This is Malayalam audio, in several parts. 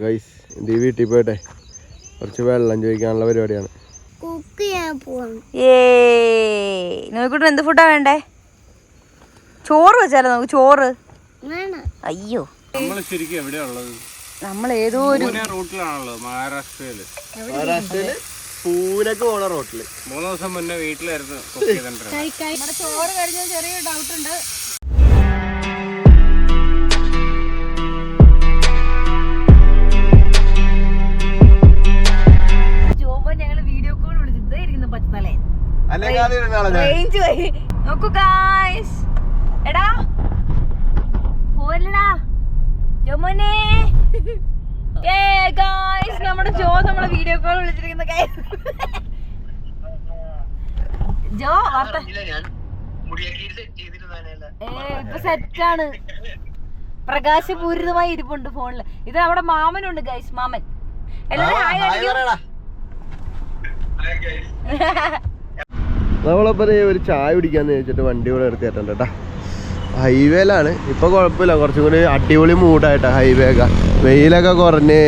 ഗൈസ് എന്റെ വീട്ടിൽ പോയിട്ടെ? കുറച്ച് വെള്ളം ചോദിക്കാനുള്ള പരിപാടിയാണ്. കുക്ക് ചെയ്യാൻ പോവാണ്. ഏ നോക്കിട്ട് എന്ത് ഫുഡാ വേണ്ടേ? ചോറ് വെച്ചാലോ നമുക്ക് ചോറ്? അയ്യോ. നമ്മൾ ശരിക്കും എവിടെയാ ഉള്ളത്? നമ്മൾ ഏതോ ഒരു പൂനെ റൂട്ടിലാണല്ലോ മഹാരാഷ്ട്രയിൽ. മഹാരാഷ്ട്രയിൽ പൂനക്ക് പോണ റോട്ടിൽ. മൂന്ന് ദിവസം മുന്നേ വീട്ടിലായിരുന്നു കുക്ക് ചെയ്തിട്ടുണ്ടായിരുന്നത് നമ്മുടെ ചോറ് കഴിഞ്ഞ ചെറിയ ഡൗട്ട് ഉണ്ട്. ഇരിക്കുന്നു പച്ചത്തലേ റേഞ്ച് പോയി. നോക്കൂ ഗായ്സ് എടാ. പോരടാ ജോമോനെ. ഏ ഗായ്സ് നമ്മുടെ ജോ നമ്മളെ വീഡിയോ കോൾ വിളിച്ചിരിക്കുന്ന guys. ജോ വാർത്ത. ഏ ഇപ്പൊ സെറ്റാണ് പ്രകാശപൂരിതമായി ഇരിപ്പുണ്ട് ഫോണിൽ ഇത് നമ്മുടെ മാമനുണ്ട് ഗൈസ് മാമൻ. എല്ലാരും ഹായ് കാണിക്കൂ. നമ്മളപ്പോ ദേ ഒരു ചായ കുടിക്കാന്ന് ചോദിച്ചിട്ട് വണ്ടി കൂടെ എടുത്തിട്ടുണ്ട് കേട്ടോ ഹൈവേയിലാണ്. ഇപ്പൊ കുഴപ്പമില്ല. കുറച്ചും കൂടി അടിപൊളി മൂഡായിട്ടാ ഹൈവേ ഒക്കെ. വെയിലൊക്കെ കുറഞ്ഞ്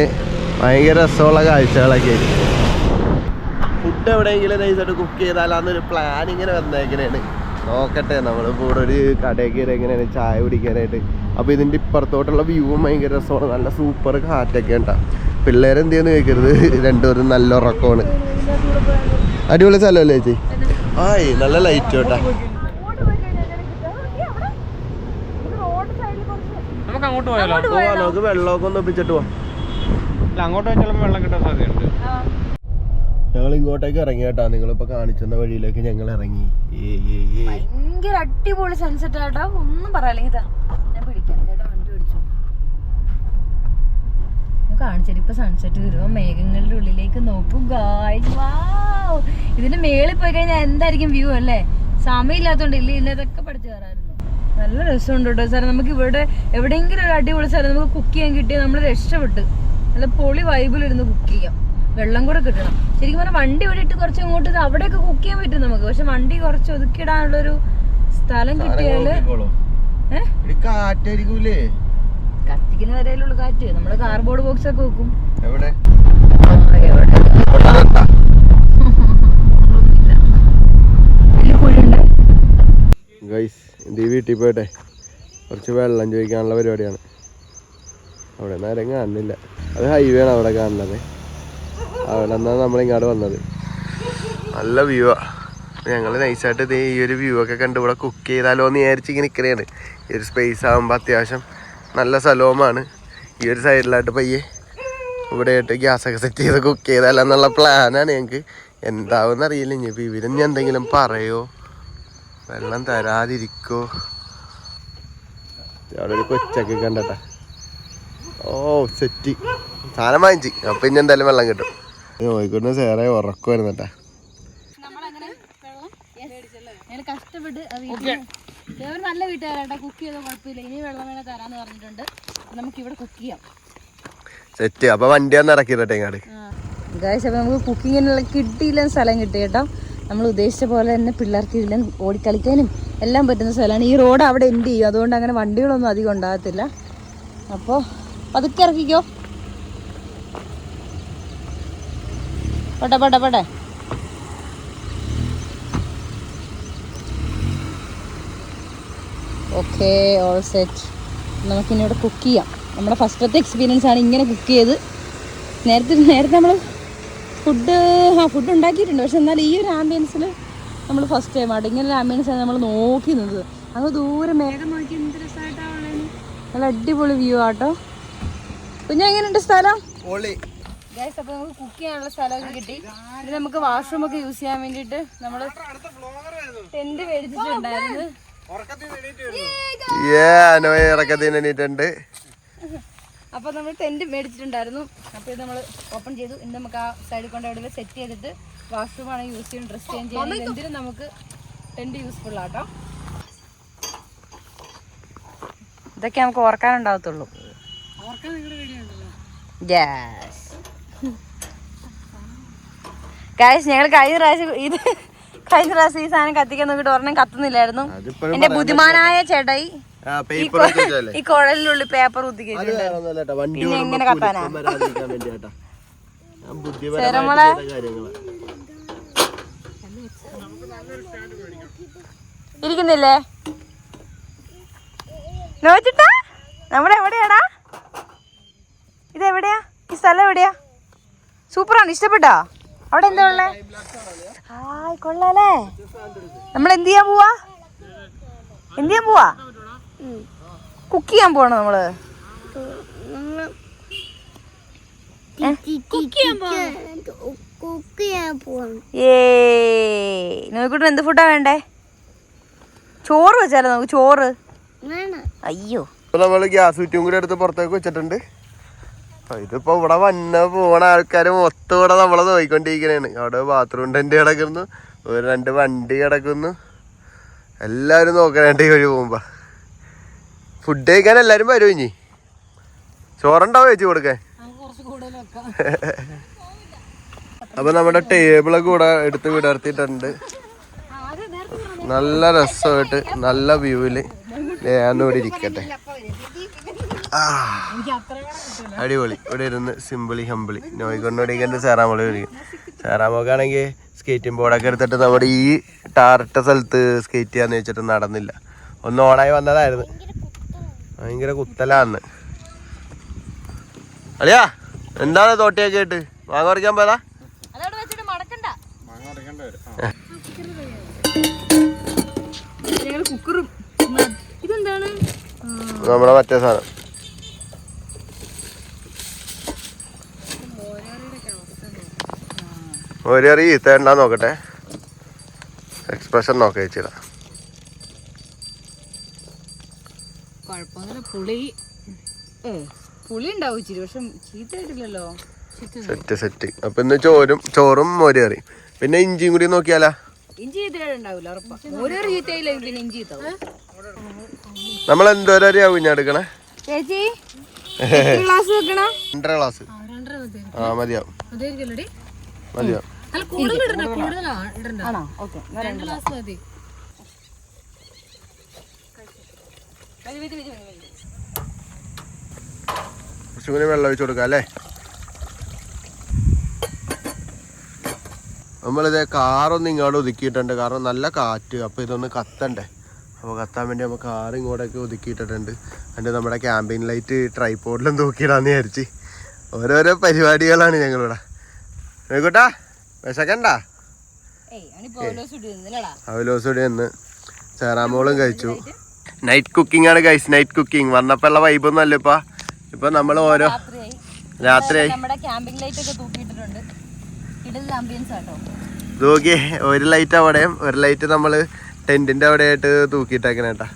ഭയങ്കര രസമുള്ള കാഴ്ചകളൊക്കെ ഫുഡ് എവിടെയെങ്കിലും നൈസായിട്ട് കുക്ക് ചെയ്താലാന്നൊരു പ്ലാൻ ഇങ്ങനെ വന്നേക്കണേണ്. നോക്കട്ടെ നമ്മൾ കൂടെ ഒരു കടയിൽ കയറി എങ്ങനെയാണ് ചായ കുടിക്കാനായിട്ട്. അപ്പോൾ ഇതിന്റെ ഇപ്പുറത്തോട്ടുള്ള വ്യൂവും ഭയങ്കര രസമാണ്. നല്ല സൂപ്പർ കാറ്റൊക്കെ ഉണ്ടാ? പിള്ളേരെന്ത് ചെയ്യുന്നു ചോദിക്കരുത്. രണ്ടുപേരും നല്ല ഉറക്കമാണ്. അടിപൊളി സ്ഥലമല്ലേ ചേച്ചി? ആയി നല്ല ലൈറ്റ് കേട്ടാ. നമുക്ക് അങ്ങോട്ട് പോയാലോ? പോവാ നമുക്ക് വെള്ളമൊക്കെ ഒന്ന് ഒപ്പിച്ചിട്ട് പോവാം. അല്ല അങ്ങോട്ട് പോയാൽ ചിലപ്പോൾ വെള്ളം കിട്ടാൻ സാധ്യതയുണ്ട്. ഞങ്ങൾ ഇങ്ങോട്ടേക്ക് ഇറങ്ങി കേട്ടാ. നിങ്ങളിപ്പോ കാണിച്ചെന്ന വഴിയിലേക്ക് ഞങ്ങൾ ഇറങ്ങി. ഭയങ്കര അടിപൊളി സൺസെറ്റ് ആട്ടോ ഒന്നും പറയാല്ല ഇതാ ഞാൻ പിടിക്കാം ചേട്ടാ വണ്ടി പിടിച്ചു ഞാൻ കാണിച്ചു ഇപ്പൊ സൺസെറ്റ് വരുമ്പോ മേഘങ്ങളുടെ ഉള്ളിലേക്ക് നോക്കൂ വാവ് ഇതിന്റെ മേളിൽ പോയി കഴിഞ്ഞാൽ എന്തായിരിക്കും വ്യൂ അല്ലേ? സമയമില്ലാത്തോണ്ട് ഇല്ല? ഇല്ലതൊക്കെ പഠിച്ചു കയറായിരുന്നു. നല്ല രസമുണ്ട് കേട്ടോ സാർ നമുക്ക് ഇവിടെ എവിടെയെങ്കിലും ഒരു അടിപൊളി സ്ഥലം നമുക്ക് കുക്ക് ചെയ്യാൻ കിട്ടിയാൽ നമ്മൾ രക്ഷപ്പെട്ട്. നല്ല പൊളി വൈബിലിരുന്ന് കുക്ക് ചെയ്യാം. വെള്ളം കൂടെ കിട്ടണം. ശരിക്കും പറഞ്ഞാൽ വണ്ടി വിട്ടിട്ട് കുറച്ച് ഇങ്ങോട്ട് അവിടെയൊക്കെ കുക്ക് ചെയ്യാൻ പറ്റും നമുക്ക്. പക്ഷെ വണ്ടി കുറച്ച് ഒതുക്കിടാനുള്ളൊരു സ്ഥലം കിട്ടിയാൽ. ഏഹ് കത്തിക്കുന്ന വരയിലുള്ള കാറ്റ്. നമ്മൾ കാർബോർഡ് ബോക്സ് ഒക്കെ വെക്കും. എവിടെ? ഗൈസ് എന്റെ വീട്ടിൽ പോയിട്ടെ. കുറച്ച് വെള്ളം ചോദിക്കാനുള്ള പരിപാടിയാണ്. അവിടെ നിന്ന് നേരം കാണുന്നില്ല. അത് ഹൈവേ ആണ് അവിടെ കാണുന്നത്. അവിടെ നിന്നാണ് നമ്മളിങ്ങോട്ട് വന്നത്. നല്ല വ്യൂ ആ. ഞങ്ങൾ നൈസായിട്ട് ഈ ഒരു വ്യൂ ഒക്കെ കണ്ട് ഇവിടെ കുക്ക് ചെയ്താലോ എന്ന് വിചാരിച്ച് ഇങ്ങനെ നിൽക്കണേണ് ഈ ഒരു സ്പേസ് ആകുമ്പോൾ അത്യാവശ്യം നല്ല സ്ഥലവുമാണ് ഈ ഒരു സൈഡിലായിട്ട് പയ്യെ ഇവിടെ ആയിട്ട് ഗ്യാസൊക്കെ സെറ്റ് ചെയ്ത് കുക്ക് ചെയ്താലോ എന്നുള്ള പ്ലാനാണ് ഞങ്ങൾക്ക് എന്താവും അറിയില്ല. ഇനി ഇപ്പം ഇവരിനി എന്തെങ്കിലും പറയോ? വെള്ളം തരാതിരിക്കോ? അവിടെ ഒരു കൊച്ചൊക്കെ കണ്ടട്ടാ ഓ സെറ്റ് സാധനം വാങ്ങിച്ച്. അപ്പം ഇനി എന്തായാലും വെള്ളം കിട്ടും. നോയിക്കൊണ്ട് സേറെ ഉറക്കുമായിരുന്നു കേട്ടാ കഷ്ടപ്പെട്ട് അവർ നല്ല വീട്ടുകാരാട്ടോ. കുക്ക് ചെയ്ത കുഴപ്പമില്ല. ഇനി വെള്ളം വേണേ തരാന്ന് പറഞ്ഞിട്ടുണ്ട്. നമുക്ക് ഇവിടെ കുക്ക് ചെയ്യാം. സെറ്റ് അപ്പൊ വണ്ടി ഒന്ന് ഇറക്കിട്ടെ ഇങ്ങാട്. ഗായ്സ് അപ്പോൾ നമുക്ക് കുക്കിങ്ങിനുള്ള കിട്ടിയില്ല സ്ഥലം കിട്ടി കേട്ടോ. നമ്മൾ ഉദ്ദേശിച്ച പോലെ തന്നെ പിള്ളേർക്ക് ഇതിലും ഓടിക്കളിക്കാനും എല്ലാം പറ്റുന്ന സ്ഥലമാണ്. ഈ റോഡ് അവിടെ എൻഡ് ചെയ്യും? അതുകൊണ്ട് അങ്ങനെ വണ്ടികളൊന്നും അധികം ഉണ്ടാകത്തില്ല. അപ്പോൾ പതുക്കെ ഇറക്കിക്കോ. പോട്ടെ പോട്ടെ പോട്ടെ ഓക്കെ ഓൾ സെറ്റ് നമുക്കിനി ഇവിടെ കുക്ക് ചെയ്യാം. നമ്മുടെ ഫസ്റ്റത്തെ എക്സ്പീരിയൻസ് ആണ് ഇങ്ങനെ കുക്ക് ചെയ്ത്. നേരത്തെ നേരത്തെ നമ്മൾ ഫുഡ് ആ ഫുഡ് ഉണ്ടാക്കിയിട്ടുണ്ട്. പക്ഷെ എന്നാൽ ഈ ഒരു ആംബിയൻസിൽ നമ്മൾ ഫസ്റ്റ് ടൈം ആയിട്ട് ഇങ്ങനെ ഒരു ആംബിയൻസ് ആണ് നമ്മൾ നോക്കി നിന്നത്. അങ്ങ് ദൂരെ മേഘം നോക്കി എന്ത് രസമായിട്ടാണ് നല്ല അടിപൊളി വ്യൂ ആട്ടോ. കുഞ്ഞാ എങ്ങനെയുണ്ട് സ്ഥലം? ഗൈസ് അപ്പോൾ നമുക്ക് കുക്ക് ചെയ്യാനുള്ള സ്ഥലമൊക്കെ കിട്ടി. ഇത് നമുക്ക് വാഷ്റൂമൊക്കെ യൂസ് ചെയ്യാൻ വേണ്ടിയിട്ട് നമ്മൾ ടെന്റ് മേടിച്ചിട്ടുണ്ടായിരുന്നു. ഏ നോയ ഇറക്കത്തിന് എണീറ്റുണ്ട് അപ്പോൾ നമ്മൾ ടെന്റ് മേടിച്ചിട്ടുണ്ടായിരുന്നു. അപ്പൊ ഇത് നമ്മൾ ഓപ്പൺ ചെയ്തു. ഇന്ന് നമുക്ക് ആ സൈഡിൽ കൊണ്ട് അവിടെ സെറ്റ് ചെയ്തിട്ട് വാഷ്റൂം ആണ് യൂസ് ചെയ്യുന്നത് ഡ്രസ് ചേഞ്ച് ചെയ്യുന്നത് എന്തിനും നമുക്ക് ടെന്റ് യൂസ്ഫുൾ ആട്ടോ. ഇതൊക്കെ നമുക്ക് ഓർക്കാനുണ്ടാവത്തുള്ളൂ ഗ്യാസ് ഞങ്ങൾ കഴിഞ്ഞ പ്രാവശ്യം ഇത് കഴിഞ്ഞ പ്രാവശ്യം ഈ സാധനം കത്തിക്കാൻ നോക്കിട്ട് ഒരെണ്ണം കത്തുന്നില്ലായിരുന്നു. എന്റെ ബുദ്ധിമാനായ ചേട്ടായി ഈ കുഴലിനുള്ളിൽ പേപ്പർ പിന്നെ എങ്ങനെ കത്താനാ? ചേരമോളെ. ഇരിക്കുന്നില്ലേ? നോച്ചിട്ടാ? നമ്മുടെ എവിടെയാടാ? ഇത് എവിടെയാ ഈ സ്ഥലം എവിടെയാ? സൂപ്പറാണ്? ഇഷ്ടപ്പെട്ടോ? അവിടെ എന്താ ഉള്ളേ? ഹായ് കൊള്ളാലേ. നമ്മൾ എന്ത് ചെയ്യാൻ പോവാ? എന്ത് ചെയ്യാൻ പോവാ? കുക്ക് ചെയ്യാൻ പോണോ നമ്മൾ? നോക്കിട്ട് എന്ത് ഫുഡാ വേണ്ടേ? ചോറ് വെച്ചാലോ നമുക്ക് ചോറ്? അയ്യോ. ഇപ്പൊ നമ്മൾ ഗ്യാസ് കുറ്റിയും കൂടി എടുത്ത് പുറത്തേക്ക് വെച്ചിട്ടുണ്ട്. ഇതിപ്പോ ഇവിടെ വന്ന പോണ ആൾക്കാര് മൊത്തം ഇവിടെ നമ്മളെ നോക്കിക്കൊണ്ടിരിക്കണേണ് അവിടെ ബാത്റൂം ടെന്റ് കിടക്കുന്നു. ഒരു രണ്ട് വണ്ടി കിടക്കുന്നു. എല്ലാരും നോക്കണേണ്ട വഴി പോകുമ്പോ. ഫുഡ് കഴിക്കാൻ എല്ലാരും വരും ഇനി. ചോറുണ്ടാവും ചേച്ചി കൊടുക്കാൻ? അപ്പൊ നമ്മുടെ ടേബിൾ കൂടെ എടുത്ത് വിടർത്തിയിട്ടുണ്ട്. നല്ല രസമായിട്ട് നല്ല വ്യൂവിൽ ഇവിടെ ഇരിക്കട്ടെ. അടിപൊളി. ഇവിടെ ഇരുന്ന് സിമ്പിളി ഹമ്പിളി. നോയിക്കൊണ്ടിരിക്കുന്ന സാറാമോളി വിളിക്കും സാറാമോക്കാണെങ്കിൽ സ്കേറ്റിംഗ് ബോർഡൊക്കെ എടുത്തിട്ട് നമ്മുടെ ഈ ടാറിട്ട സ്ഥലത്ത് സ്കേറ്റ് ചെയ്യാന്ന് വെച്ചിട്ട് നടന്നില്ല. ഒന്ന് ഓണായി വന്നതായിരുന്നു. ഭയങ്കര കുത്തലാന്ന്. അളിയാ എന്താണ് തോട്ടിയൊക്കെ ആയിട്ട്? മാങ്ങ പറിക്കാൻ പോയതാ? നമ്മുടെ മറ്റേ സാധനം. ഒരു കറി ഈത്തേണ്ടാ നോക്കട്ടെ. എക്സ്പ്രഷൻ നോക്കാം കുഴപ്പമൊന്നുമില്ല. പുളി. ഏ പുളി ഉണ്ടാവും ഇച്ചിരി പക്ഷെ ചീത്തയായിട്ടില്ലല്ലോ. സെറ്റ് സെറ്റ് അപ്പൊ ഇന്ന് ചോറും ചോറും മോര് കറി പിന്നെ ഇഞ്ചിയും കൂടി നോക്കിയാലാ? ഇഞ്ചി ചീത്താവും നമ്മൾ എന്തോരം അരി ആവും ഞാൻ എടുക്കണേ ചേച്ചി രണ്ടര ആ മതിയാവും. മതിയാവും. ആണോ? ഓക്കെ കുറച്ചും കൂടി വെള്ളം ഒഴിച്ചു കൊടുക്കാം അല്ലേ? നമ്മളിത് കാറൊന്നും ഇങ്ങോട്ട് ഒതുക്കിയിട്ടുണ്ട്. കാരണം നല്ല കാറ്റ് അപ്പോൾ ഇതൊന്ന് കത്തണ്ടേ? അപ്പോൾ കത്താൻ വേണ്ടി നമ്മൾ കാർ ഇങ്ങോട്ടൊക്കെ ഒതുക്കിയിട്ടിട്ടുണ്ട്. അതിന്റെ നമ്മുടെ ക്യാമ്പയിൻ ലൈറ്റ് ട്രൈപ്പോഡിലും തൂക്കിയിടാന്ന് വിചാരിച്ച് ഓരോരോ പരിപാടികളാണ് ഞങ്ങളിവിടെ. നോക്കട്ടാ വിശക്കണ്ട. ഏയ് അണിപ്പോ ഇടുന്നില്ലടാ അവലോസ് കൂടി ഒന്ന് ചേറാമോളും കഴിച്ചു. നൈറ്റ് കുക്കിംഗ് ആണ് കഴിച്ചു നൈറ്റ് കുക്കിംഗ് വന്നപ്പോൾ ഉള്ള വൈബൊന്നും അല്ല ഇപ്പൊ. ഇപ്പൊ നമ്മൾ ഓരോ രാത്രിയായി. തൂക്കി ഒരു ലൈറ്റ് അവിടെയും ഒരു ലൈറ്റ് നമ്മൾ ടെന്റിന്റെ അവിടെ ആയിട്ട് തൂക്കിയിട്ടേക്കണേട്ടാ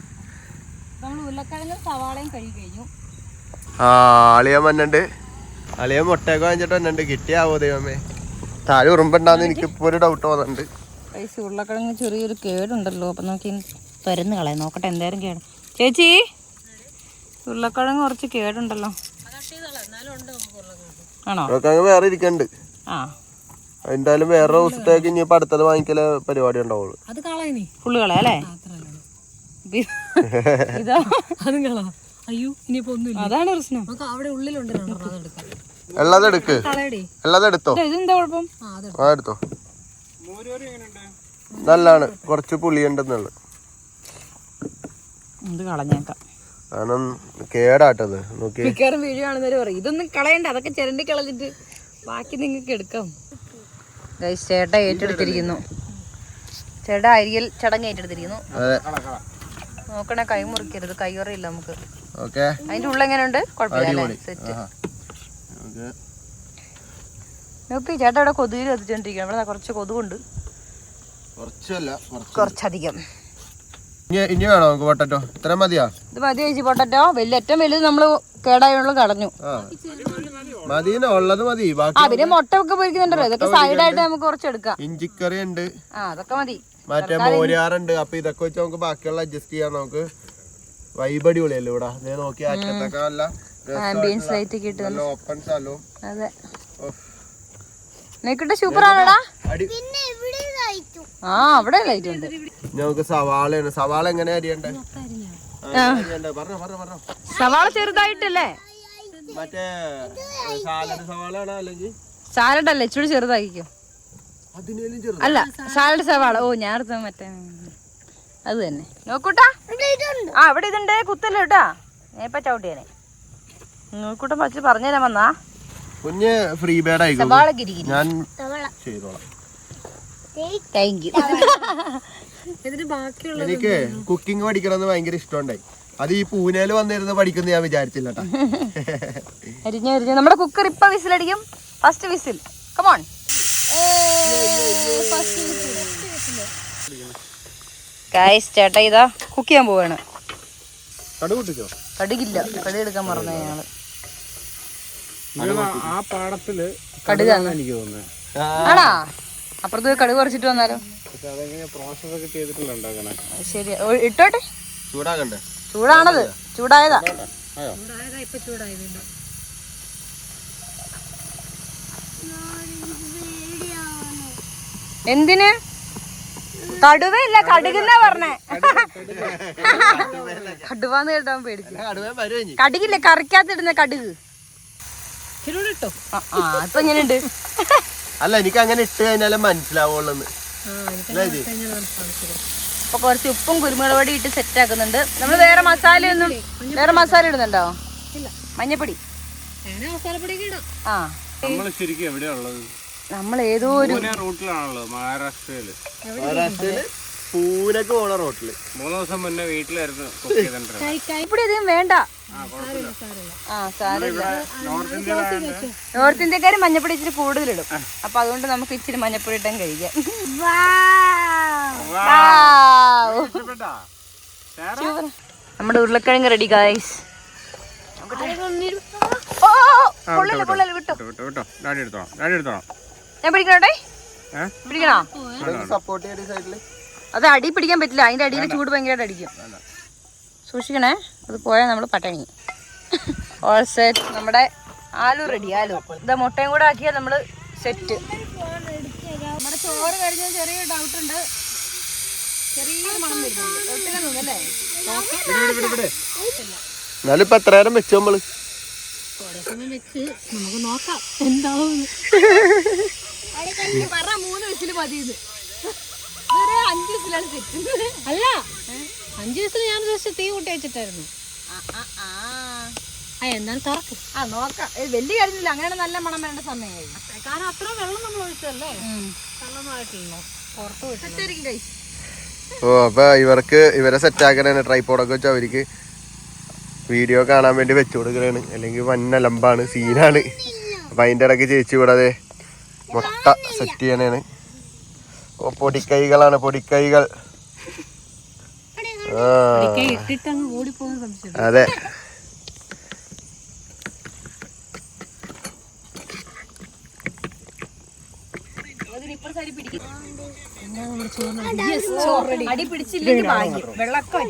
ആ അളിയ മണ്ണുണ്ട് അളിയ മുട്ടയൊക്കെ വാങ്ങിച്ചിട്ട് വന്നിട്ടുണ്ട് കിട്ടിയാവോ ദൈവമേ? താഴെ ഉറുമ്പുണ്ടാന്ന് എനിക്ക് ഇപ്പൊ ഒരു ഡൗട്ട് വന്നിട്ടുണ്ട്. പൈസ ഉരുളക്കിഴങ്ങ് ചെറിയൊരു കേടുണ്ടല്ലോ അപ്പൊ നോക്കി തുരന്ന് കളയ. നോക്കട്ടെ എന്തായാലും കേട്. ചേച്ചി ഉരുളക്കിഴങ്ങ് കുറച്ച് കേടുണ്ടല്ലോ. ആണോ? വേറെ ഇരിക്കണ്ട്. ആ. എന്തായാലും വേറെ ദിവസത്തേക്ക് ഇനി ഇപ്പൊ അടുത്തത് വാങ്ങിക്കൽ പരിപാടി ഉണ്ടാവുള്ളൂ. അത് കളയണേ ഫുള്ള് കളയല്ലേ ഇതോ. അതും കളാ. അയ്യോ ഇനിയിപ്പോ അതാണ് പ്രശ്നം. നമുക്ക് അവിടെ ഉള്ളിലുണ്ടല്ലോ ഉള്ളത് എടുക്ക്. കളയടേ എടുത്തോ? ആ എടുത്തോ. നല്ലാണ് കുറച്ച് പുളിയുണ്ടെന്നുള്ളു ഇത് കളഞ്ഞേക്കാം. കാരണം കേടാട്ടത്. നോക്കി മിക്കവാറും വീഡിയോ കാണുന്നവര് പറയും ഇതൊന്നും കളയണ്ട അതൊക്കെ ചിരണ്ടി കളഞ്ഞിട്ട് ബാക്കി നിങ്ങൾക്ക് എടുക്കാം. ചേട്ട ഏറ്റെടുത്തിരിക്കുന്നു. ചേട്ട അരിയൽ ചടങ്ങ് ഏറ്റെടുത്തിരിക്കുന്നു. നോക്കണേ കൈ മുറിക്കരുത്. കൈ ഉറയില്ല നമുക്ക്. ഓക്കെ. അതിന്റെ ഉള്ള എങ്ങനെയുണ്ട്? കുഴപ്പമില്ല സെറ്റ്. നോക്കി ചേട്ടാ ഇവിടെ കൊതുകിൽ കത്തിച്ചോണ്ടിരിക്കണം ഇവിടെ കുറച്ച് കൊതുകുണ്ട്. കുറച്ചല്ല കുറച്ച്. കുറച്ചധികം. ഇനി വേണോ നമുക്ക് പൊട്ടറ്റോ? ഇത്ര മതിയാ? ഇത് മതി ചേച്ചി പൊട്ടറ്റോ. വലിയ ഏറ്റവും വലുത് നമ്മൾ കേടായുള്ള കളഞ്ഞു. ആ. ഉള്ളത് മതി. ആ ബാക്കി പിന്നെ മുട്ട ഒക്കെ പൊരിക്കുന്നുണ്ടല്ലോ. ഇതൊക്കെ സൈഡായിട്ട് നമുക്ക് കുറച്ച് എടുക്കാം ഇഞ്ചിക്കറി ഉണ്ട് ആ അതൊക്കെ മതി. മറ്റേ മോരാറുണ്ട്. അപ്പൊ ഇതൊക്കെ വെച്ച് നമുക്ക് ബാക്കിയുള്ള അഡ്ജസ്റ്റ് ചെയ്യാൻ നമുക്ക് വൈബ് അടിപൊളിയല്ലേ ഇവിടെ? നോക്കിയാൽ നോക്കി അറ്റത്തൊക്കെ നല്ല ആംബിയൻസ് ലൈറ്റ് ഒക്കെ ഓപ്പൺ സ്ഥലവും. അതെ. സൂപ്പർ ആണോടാ? ഇതായിട്ടു ആ അവിടെ ലൈറ്റ് ഉണ്ട്. നമുക്ക് സവാളയാണ്. സവാള എങ്ങനെ അരിയണ്ടേ? സവാള ചെറുതായിട്ടല്ലേ? മറ്റേ സാലഡ് സവാള ആണോ അല്ലെങ്കിൽ? സാലഡ് അല്ലേ ഇച്ചിരി ചെറുതായിരിക്കും അല്ല സാലഡ് സവാള. ഓ ഞാൻ മറ്റേ അത് തന്നെ. നോക്കൂട്ടാ. ആ ഇവിടെ ഇതുണ്ട്. കുത്തല്ലോ കേട്ടാ നേപ്പ ചവിട്ടിയാനെ. നോക്കൂട്ട പച്ച പറഞ്ഞുതരാൻ വന്നാ? കുഞ്ഞ് ഫ്രീ ബേഡ് ആയിക്കോ? ഞാൻ തവള ചെയ്തോളാം. താങ്ക് യു ബാക്കിയുള്ള എനിക്ക് കുക്കിംഗ് പഠിക്കണമെന്ന് ഭയങ്കര ഇഷ്ടമുണ്ടായി. അത് ഈ പൂനെയിൽ വന്നിരുന്ന് പഠിക്കുന്ന ഞാൻ വിചാരിച്ചില്ല അരിഞ്ഞു അരിഞ്ഞു. നമ്മുടെ കുക്കർ ഇപ്പൊ വിസിലടിക്കും. First whistle. Come on guys ചേട്ടാ ഇതാ കുക്ക് ചെയ്യാൻ പോവാണ്. കടുകില്ല. കടി എടുക്കാൻ മറന്നു ഞങ്ങൾ. ആ പാടത്തിൽ കടുകാണ്. എനിക്ക് തോന്നുന്നത്. ആണാ? അപ്പുറത്ത് കടുക് കുറച്ചിട്ട് വന്നാലോ? ശരി. ഇട്ടോട്ടെ. ചൂടാകണ്ടേ ചൂടാണത്. ചൂടായതാ. എന്തിന്? കടുവയില്ല കടുകുന്ന പറഞ്ഞേ. കടുവാന്ന് കേട്ടാൻ പേടിക്കില്ല കറിക്കാത്തിടുന്ന കടുകില്ല കടുക്. ഇട്ടോ. എങ്ങനെയുണ്ട്? അല്ല എനിക്ക് അങ്ങനെ ഇട്ട് കഴിഞ്ഞാലേ മനസ്സിലാവുള്ളൂ. അപ്പൊ കുറച്ച് ഉപ്പും കുരുമുളക് പൊടി ഇട്ട് സെറ്റ് ആക്കുന്നുണ്ട്. നമ്മൾ വേറെ മസാല ഒന്നും വേറെ മസാല ഇടുന്നുണ്ടോ? ഇല്ല. മഞ്ഞപ്പൊടി. ആ. നമ്മൾ ശരിക്കും എവിടെയാ ഉള്ളത്? നമ്മൾ ഏതോ ഒരു മഹാരാഷ്ട്രയിൽ. മഹാരാഷ്ട്രയിൽ? പൂനക്ക് പോണ റോട്ടിൽ. മൂന്ന് ദിവസം മുന്നേ വീട്ടിലായിരുന്നു കുക്ക് ചെയ്തിട്ടുണ്ടായിരുന്നത് കൈ കൈ. ഇവിടെ അധികം വേണ്ട. ആ കുഴപ്പമില്ല. ആ സാരമില്ല. നോർത്ത് ഇന്ത്യക്കാർ മഞ്ഞപ്പൊടി ഇച്ചിരി കൂടുതലിടും. അപ്പൊ അതുകൊണ്ട് നമുക്ക് ഇച്ചിരി മഞ്ഞപ്പൊടി ഇട്ടാൻ കഴിക്കാം Wow. ഇഷ്ടപ്പെട്ടാ? Super. നമ്മുടെ ഉരുളക്കിഴങ്ങ് റെഡി ഗായ്സ് പൊള്ളൽ പൊള്ളൽ വിട്ടോ വിട്ടോ വിട്ടോ വിട്ടോ ഡാഡി എടുത്തോളാം ഡാഡി എടുത്തോളാം. ഞാൻ പിടിക്കണോട്ടെ ഏ? പിടിക്കണോ? സപ്പോർട്ട് ചെയ്ത സൈഡിൽ അത് അടി പിടിക്കാൻ പറ്റില്ല. അതിന്റെ അടിയിൽ ചൂട് ഭയങ്കരമായിട്ട് അടിക്കും. സൂക്ഷിക്കണേ. അത് പോയാൽ നമ്മൾ പട്ടണി. ഓൾ സെറ്റ് നമ്മുടെ ആലു റെഡി ആലു. ഇതാ മുട്ടയും കൂടെ ആക്കിയാൽ നമ്മൾ സെറ്റ് നമ്മുടെ ചോറ് കഴിഞ്ഞ ചെറിയ ഡൗട്ട് ഉണ്ട്. ചെറിയൊരു മണം വരുന്നുണ്ട്. കുഴപ്പമില്ലെന്ന് അല്ലേ? എന്നാലും ഇപ്പൊ എത്ര നേരം വെച്ചു നമ്മൾ? വെച്ച് നമുക്ക് നോക്കാം. എന്താവും പറ മൂന്ന് വിസിൽ മതിയെന്ന്. അഞ്ച് വിസിലാണ് സെറ്റ് അല്ല അഞ്ചു ദിവസത്തിൽ ഞാൻ ദിവസം തീ കൂട്ടി വെച്ചിട്ടായിരുന്നു. ആ എന്നാൽ തുറക്ക്. ആ നോക്കാം. വലിയ കാര്യമില്ല അങ്ങനെ നല്ല മണം വേണ്ട സമയമായി. കാരണം അത്ര വെള്ളം നമ്മൾ ഒഴിച്ചല്ലേ വെള്ളമായിട്ടില്ലല്ലോ പുറത്ത് പോയിട്ട് സെറ്റായിരിക്കും ഓ അപ്പൊ ഇവർക്ക് ഇവരെ സെറ്റ് ആക്കാനാണ് ട്രൈപ്പോഡൊക്കെ വെച്ച് അവർക്ക് വീഡിയോ കാണാൻ വേണ്ടി വെച്ചു കൊടുക്കുകയാണ് അല്ലെങ്കിൽ വന്നലമ്പാണ് സീനാണ് അപ്പൊ അതിന്റെ ഇടയ്ക്ക് ചേച്ചി കൂടാതെ മൊട്ട സെറ്റ് ചെയ്യാനാണ് ഓ പൊടിക്കൈകളാണ് പൊടിക്കൈകൾ. അതെ. അടി പിടിച്ചില്ലെങ്കിൽ ഭാഗ്യം വെള്ളമൊക്കെ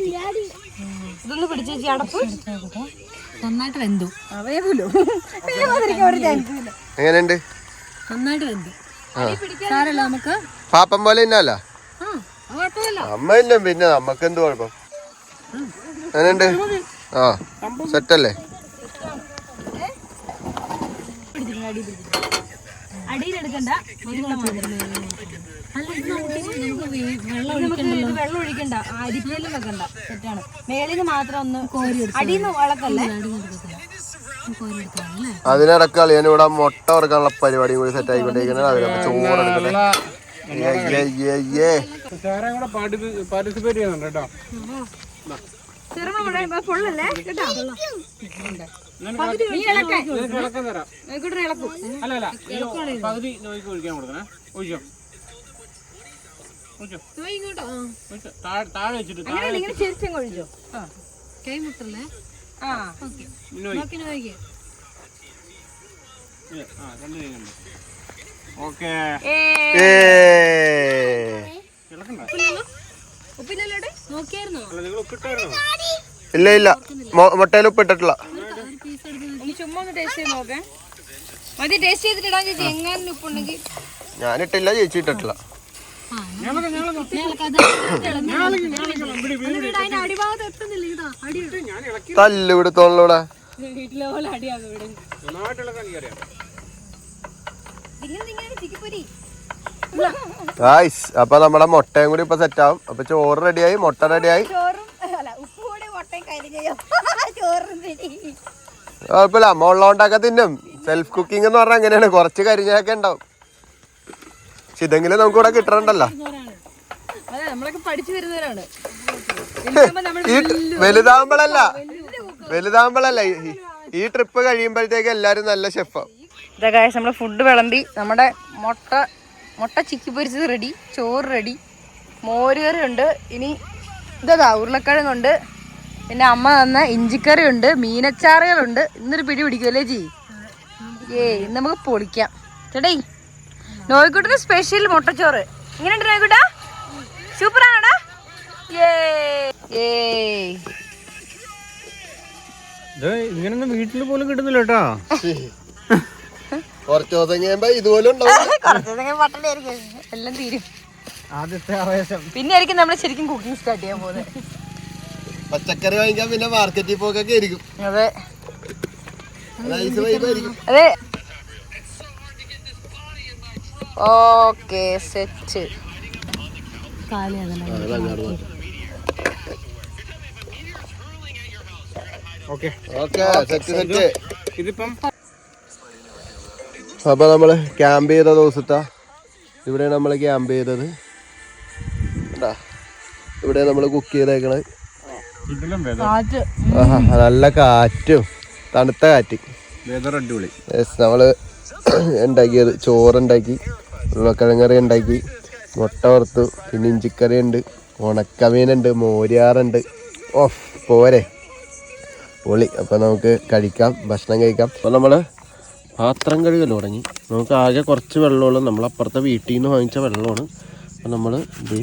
ഇതൊന്ന് പിടിച്ചു അടപ്പ്. നന്നായിട്ട് വെന്തു. വേവൂലോ വേവാതിരിക്കാൻ ഒരു ചാൻസും ഇല്ല എങ്ങനെയുണ്ട്? നന്നായിട്ട് വെന്തു. സാരല്ല നമുക്ക് പാപ്പം പോലെ ഇന്നല്ല? ആ അത് കുഴപ്പമില്ല. അമ്മ ഇല്ല പിന്നെ നമ്മക്ക് എന്ത് കുഴപ്പം? അങ്ങനെയുണ്ട്? ആ സെറ്റല്ലേ? അടിയിലെടുക്കണ്ട. നമുക്ക് നമുക്ക് വെള്ളം നമുക്ക് ഒഴിക്കണ്ട. അരിപ്പയിലും വെക്കണ്ട. മാത്രം ഒന്ന് അടിയിൽ നിന്ന് വളക്കല്ലേ? കോരിയെടുക്കാം അല്ലേ അതിനിടക്ക് അളിയൻ ഇവിടെ മുട്ട വറുക്കാനുള്ള പരിപാടി കൂടി സെറ്റ് ആയിക്കൊണ്ടിരിക്കുന്നത് അതിനൊക്കെ ചോറ് എടുക്കട്ടെ. പാർട്ടിസിപ്പേറ്റ് ചെയ്യുന്നുണ്ട് കേട്ടോ. അല്ല? അല്ല പകുതി നോക്കി ഒഴിക്കാൻ കൊടുക്കണേ. ഒഴിച്ചോ? താഴെ താഴെ വെച്ചിട്ട് താഴെ അങ്ങനെയല്ല ഇങ്ങനെ ചെരിച്ചങ്ങ് ആ. കൈ ആ. ഓക്കെ. നോക്കി നോക്കി. ആ രണ്ട് കൈ കണ്ടു ഇല്ല ഇല്ല. മുട്ടയിൽ ഉപ്പിട്ടിട്ടില്ല. ഒരു പീസ് എടുത്ത് ഒന്ന് ചുമ്മാ ഒന്ന് ടേസ്റ്റ് ചെയ്ത് നോക്കേ. മതി ടേസ്റ്റ് ചെയ്തിട്ട് ഇടാൻ ചേച്ചി. എങ്ങാനും ഉപ്പുണ്ടെങ്കിൽ ഞാനിട്ടില്ല ചേച്ചി ഇട്ടിട്ടില്ല തല്ലുവിടുത്തോളൂടെ വീട്ടിലെ പോലെ അടിയാകും ഇവിടെ നന്നായിട്ട് ഇളക്കാൻ എനിക്കറിയാം ഗായ്സ് അപ്പൊ നമ്മുടെ മുട്ടയും കൂടി ഇപ്പൊ സെറ്റ് ആവും അപ്പൊ ചോറ് റെഡിയായി മുട്ട റെഡിയായി. കുഴപ്പമില്ല അമ്മ ഉള്ളതുകൊണ്ടൊക്കെ തിന്നും. സെൽഫ് കുക്കിംഗ് എന്ന് പറഞ്ഞാൽ അങ്ങനെയാണ്. കുറച്ച് കരിഞ്ഞൊക്കെ ഉണ്ടാവും. പക്ഷെ ഇതെങ്കിലും നമുക്ക് ഇവിടെ കിട്ടണ്ടല്ലോ വലുതാവുമ്പോഴല്ല വലുതാവുമ്പോഴല്ല ഈ- ഈ ട്രിപ്പ് കഴിയുമ്പോഴത്തേക്ക് എല്ലാരും നല്ല ഷെഫാവും ഇതാ കാശ് നമ്മൾ ഫുഡ് വിളമ്പി നമ്മുടെ മുട്ട മുട്ട ചിക്കി പൊരിച്ചത് റെഡി ചോറ് റെഡി മോരുകറി ഉണ്ട് ഇനി ഇതാ ഉരുളക്കിഴങ്ങുണ്ട് പിന്നെ അമ്മ തന്ന ഇഞ്ചിക്കറി ഉണ്ട് മീനച്ചാറുകളുണ്ട്. ഇന്നൊരു പിടി പിടിക്കുമല്ലേ ജി? ഏ ഇന്ന് നമുക്ക് പൊളിക്കാം. ചേട്ടേ നോയിക്കുട്ടിന് സ്പെഷ്യൽ മുട്ടച്ചോറ്. ഇങ്ങനെയുണ്ട് നോയിക്കുട്ടാ? സൂപ്പറാണോടാ? ഏ ഏ ഇങ്ങനൊന്നും വീട്ടിൽ പോലും കിട്ടുന്നില്ല കേട്ടോ. കുറച്ച് ദിവസം കഴിയുമ്പോ ഇതുപോലെ ഉണ്ടാവും. കുറച്ച് പട്ടണയായിരിക്കും എല്ലാം തീരും. ആദ്യത്തെ ആവേശം. പിന്നെ ആയിരിക്കും നമ്മൾ ശരിക്കും കുക്കിംഗ് സ്റ്റാർട്ട് ചെയ്യാൻ പോകുന്നത്. പച്ചക്കറി വാങ്ങിക്കാൻ പിന്നെ മാർക്കറ്റിൽ പോക്കൊക്കെ ആയിരിക്കും. അതെ. അതെ. Okay set okay. Okay set set. ഇതിപ്പം അപ്പൊ നമ്മൾ ക്യാമ്പ് ചെയ്ത ദിവസത്തെ ഇവിടെ നമ്മൾ ക്യാമ്പ് ചെയ്തത്. കണ്ടാ? ഇവിടെ നമ്മൾ കുക്ക് ചെയ്തേക്കണത് ഇതിലും കാറ്റ്. ആഹാ നല്ല കാറ്റും തണുത്ത കാറ്റ്. അടിപൊളി. യെസ് നമ്മൾ ഉണ്ടാക്കിയത് ചോറുണ്ടാക്കി ഉരുളക്കിഴങ്ങറി ഉണ്ടാക്കി മുട്ട വറുത്തു പിന്നെ ഇഞ്ചിക്കറി ഉണ്ട് ഉണക്കമീനുണ്ട് മോരിയാറുണ്ട് ഓഫ് പോരെ. പൊളി. അപ്പൊ നമുക്ക് കഴിക്കാം ഭക്ഷണം കഴിക്കാം. അപ്പൊ നമ്മൾ പാത്രം കഴുകൽ തുടങ്ങി. നമുക്ക് ആകെ കുറച്ച് വെള്ളമുള്ളൂ നമ്മളപ്പുറത്തെ വീട്ടിൽ നിന്ന് വാങ്ങിച്ച വെള്ളമാണ്. അപ്പം നമ്മൾ ഇത്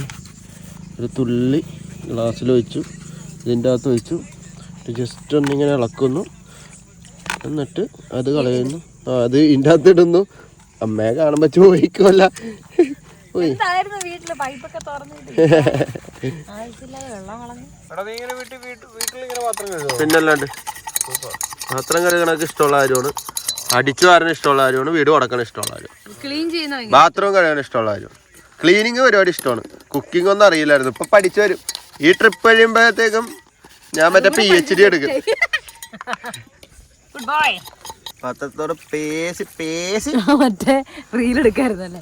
ഒരു തുള്ളി ഗ്ലാസ്സിൽ വെച്ചു ഇതിന്റെ അകത്ത് വെച്ചു ജസ്റ്റ് ഒന്നിങ്ങനെ ഇളക്കുന്നു. എന്നിട്ട് അത് കളയുന്നു. ആ അത് ഇതിന്റെ അകത്ത് ഇടുന്നു. അമ്മയെ കാണുമ്പോൾ ചോദിക്കുമല്ല പിന്നല്ലാണ്ട് പാത്രം കഴുകണൊക്കെ ഇഷ്ടമുള്ള കാര്യമാണ്. അടിച്ചു വാരാൻ ഇഷ്ടമുള്ള കാര്യമാണ് വീട് കൊടുക്കാൻ ഇഷ്ടമുള്ള കാര്യമാണ് ക്ലീൻ ചെയ്യുന്ന ബാത്റൂം കഴിയാൻ ഇഷ്ടമുള്ള കാര്യമാണ് ക്ലീനിങ് പരിപാടി ഇഷ്ടമാണ്. കുക്കിംഗ് ഒന്നും അറിയില്ലായിരുന്നു. ഇപ്പൊ പഠിച്ചു വരും. ഈ ട്രിപ്പ് കഴിയുമ്പോഴത്തേക്കും ഞാൻ മറ്റേ പി എച്ച് ഡി എടുക്കും. പാത്രത്തോട് പേശി പേശി. മറ്റേ റീൽ എടുക്കായിരുന്നല്ലേ?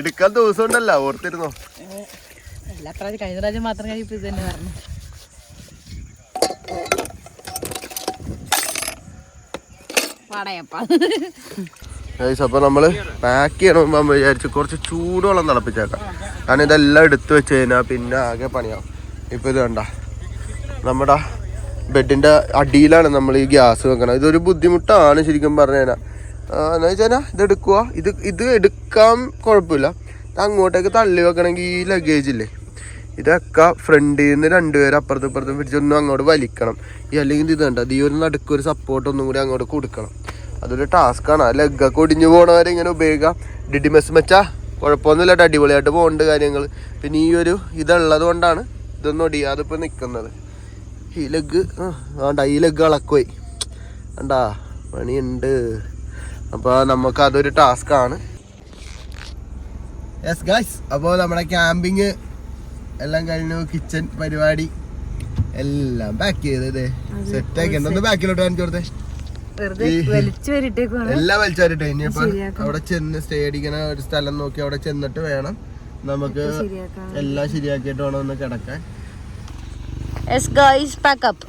എടുക്കാൻ ദിവസം ഉണ്ടല്ലോ ഓർത്തിരുന്നോ? എല്ലാ പ്രാവശ്യം കഴിഞ്ഞ പ്രാവശ്യം മാത്രം കഴിയപ്പോ ഇത് തന്നെ പറഞ്ഞു വാടയപ്പ ഗൈസ് അപ്പോൾ നമ്മൾ പാക്ക് ചെയ്യണം നമ്മൾ വിചാരിച്ചു കുറച്ച് ചൂടുവെള്ളം തിളപ്പിച്ചേക്കാം. കാരണം ഇതെല്ലാം എടുത്തു വെച്ച് കഴിഞ്ഞാൽ പിന്നെ ആകെ പണിയാവും ഇപ്പോൾ ഇത് കണ്ട. നമ്മുടെ ബെഡിന്റെ അടിയിലാണ് നമ്മൾ ഈ ഗ്യാസ് വെക്കണം ഇതൊരു ബുദ്ധിമുട്ടാണ് ശരിക്കും പറഞ്ഞു കഴിഞ്ഞാൽ എന്ന് വെച്ചാൽ ഇത് എടുക്കുക ഇത് ഇത് എടുക്കാൻ കുഴപ്പമില്ല. അങ്ങോട്ടേക്ക് തള്ളി വെക്കണമെങ്കിൽ ഈ ലഗേജ് ഇല്ലേ? ഇതൊക്കെ ഫ്രണ്ടിൽ നിന്ന് രണ്ടുപേരും അപ്പുറത്തും ഇപ്പുറത്തും പിടിച്ചൊന്നും അങ്ങോട്ട് വലിക്കണം. ഈ അല്ലെങ്കിൽ ഇത് വേണ്ട ഈ ഒരു നടുക്ക് ഒരു സപ്പോർട്ട് ഒന്നും കൂടി അങ്ങോട്ട് കൊടുക്കണം. അതൊരു ടാസ്ക്കാണ് ആ ലെഗൊക്കെ ഒടിഞ്ഞു പോകണവരെ ഇങ്ങനെ ഉപയോഗിക്കാം. ഡിഡിമെസ് മെച്ചാ കുഴപ്പമൊന്നുമില്ല. ട്ടോ, അടിപൊളിയായിട്ട് പോകേണ്ട കാര്യങ്ങൾ പിന്നെ ഈ ഒരു ഇതുള്ളത് കൊണ്ടാണ് ഇതൊന്നും ഒടിയാതെ ഇപ്പോൾ നിൽക്കുന്നത് ഈ ലെഗ് വേണ്ട ഈ ലെഗ് ഇളക്കുപോയി വേണ്ടാ പണിയുണ്ട്. അപ്പോൾ നമുക്ക് അതൊരു ടാസ്ക്കാണ് യെസ് ഗൈസ് അപ്പോൾ നമ്മുടെ ക്യാമ്പിങ് എല്ലാം കഴിഞ്ഞു കിച്ചൺ പരിപാടി എല്ലാം പാക്ക് ചെയ്തത് സെറ്റാക്കി ഒന്ന് ബാക്കിലോട്ട് കാണിച്ചു കൊടുത്തേ എല്ലാം വലിച്ചു വരട്ടെ. ഇനിയിപ്പോ അവിടെ ചെന്ന് സ്റ്റേ അടിക്കണ ഒരു സ്ഥലം നോക്കി അവിടെ ചെന്നിട്ട് വേണം നമുക്ക് എല്ലാം ശരിയാക്കിയിട്ട് വേണം ഒന്ന് കിടക്കാൻ. പാക്കപ്പ്